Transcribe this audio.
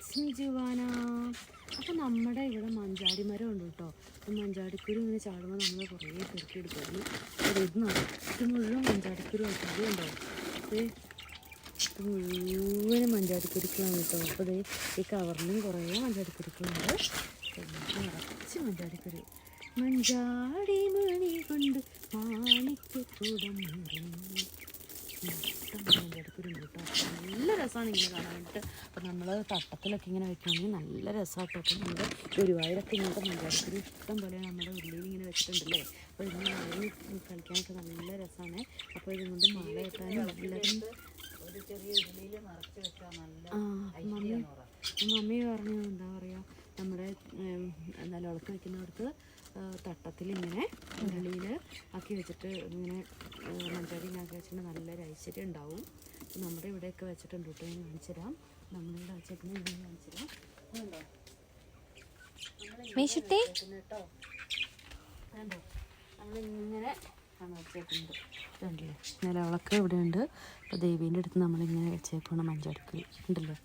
അപ്പം ജുവാന അപ്പോൾ നമ്മുടെ ഇവിടെ മഞ്ചാടി മരം ഉണ്ട് കേട്ടോ. അപ്പം മഞ്ചാടിക്കുരു ഇങ്ങനെ ചാടുമ്പോൾ നമ്മൾ കുറേ പെറുക്കി എടുക്കുമായിരുന്നു അത് ഇത് ഇത് മുഴുവൻ മഞ്ചാടിക്കുരു ആയിട്ട് ഉണ്ടോ? ഇത് ഇത് മുഴുവനും മഞ്ചാടിക്കുരുക്കളാണ് കേട്ടോ. അപ്പോൾ ദേ ഈ കവറിലും കുറേ മഞ്ചാടിക്കുരുക്കളുണ്ട്. നിറച്ച് മഞ്ചാടിക്കുരു. മഞ്ചാടി മണി കൊണ്ട് മാണിക്കുടം മഞ്ചാടിക്കുരു കേട്ടോ നല്ല രസമാണ് ഇങ്ങനെ കാണാൻ വേണ്ടിയിട്ട് അപ്പോൾ നമ്മൾ തട്ടത്തിലൊക്കെ ഇങ്ങനെ വെക്കുകയാണെങ്കിൽ നല്ല രസമായിട്ട് അപ്പം നമ്മുടെ ഗുരുവായൂരൊക്കെ ഇങ്ങനത്തെ മഞ്ചാരത്തിന് ഇഷ്ടം പോലെ നമ്മുടെ ഉള്ളിൽ ഇങ്ങനെ വെച്ചിട്ടുണ്ടല്ലേ? അപ്പോൾ ഇതിന് മഴയിൽ കളിക്കാനൊക്കെ നല്ല രസമാണ് അപ്പോൾ ഇതുകൊണ്ട് മഴ കെട്ടാനും എല്ലാവരും ഒരു ചെറിയ ഉള്ളിയിൽ നിറച്ച് വെച്ചാൽ നല്ല ആ മമ്മി മമ്മി പറഞ്ഞു എന്താ പറയുക നമ്മുടെ ഉളക്ക് വെക്കുന്നിടത്ത് തട്ടത്തിൽ ഇങ്ങനെ ഉള്ളിയിൽ ആക്കി വെച്ചിട്ട് ഇങ്ങനെ മഞ്ചാടി ഇങ്ങനെ ആക്കി വെച്ചിട്ട് നല്ലൊരു ഐശ്വര്യം ഉണ്ടാവും. നമ്മുടെ ഇവിടെയൊക്കെ വെച്ചിട്ടുണ്ട് കേട്ടോ ഞാൻ കാണിച്ചു തരാം. നമ്മളിവിടെ വെച്ചേക്കുന്നത് ഞാൻ കാണിച്ചു തരാം. കേട്ടോ. കണ്ടോ നമ്മളിങ്ങനെ ആണ് വെച്ചേക്കുന്നത്. ഇതുണ്ടല്ലേ? നിലവിളക്ക് ഇവിടെ ഉണ്ട് അപ്പോൾ ദേവീന്റെ അടുത്ത് നമ്മളിങ്ങനെ വെച്ചേക്കണം മഞ്ചാടിക്കുരി ഉണ്ടല്ലോ?